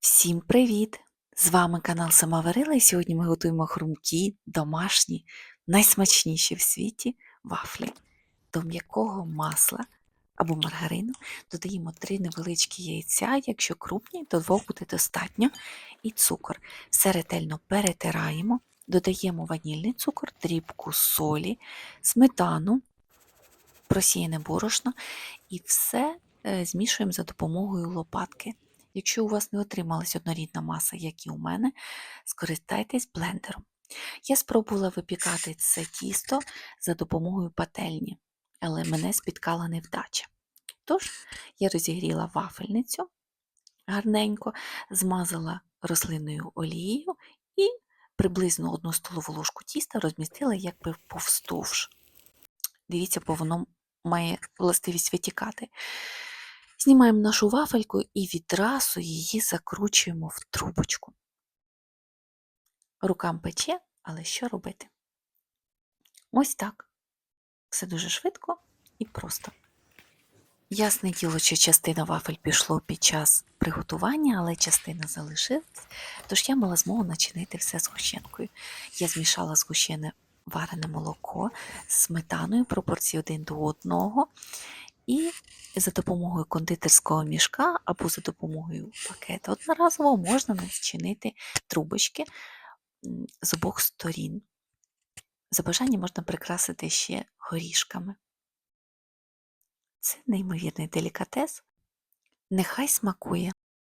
Всім привіт! З вами канал Сама Варила і сьогодні ми готуємо хрумкі, домашні, найсмачніші в світі вафлі. До м'якого масла або маргарину додаємо 3 невеличкі яйця, якщо крупні, то двох буде достатньо, і цукор. Все ретельно перетираємо, додаємо ванільний цукор, дрібку солі, сметану, просіяне борошно і все е, змішуємо за допомогою лопатки. Якщо у вас не отрималась однорідна маса, як і у мене, скористайтесь блендером. Я спробувала випікати це тісто за допомогою пательні, але мене спіткала невдача. Тож я розігріла вафельницю гарненько, змазала рослинною олією і приблизно одну столову ложку тіста розмістила якби повздовж. Дивіться, бо воно має властивість витікати. Знімаємо нашу вафельку і відразу її закручуємо в трубочку. Рукам пече, але що робити? Ось так. Все дуже швидко і просто. Ясне діло, що частина вафель пішло під час приготування, але частина залишилась, тож я мала змогу начинити все згущенкою. Я змішала згущене варене молоко з сметаною пропорції один до одного. І за допомогою кондитерського мішка або за допомогою пакета одноразово можна начинити трубочки з обох сторін. За бажанням можна прикрасити ще горішками. Це неймовірний делікатес. Нехай смакує.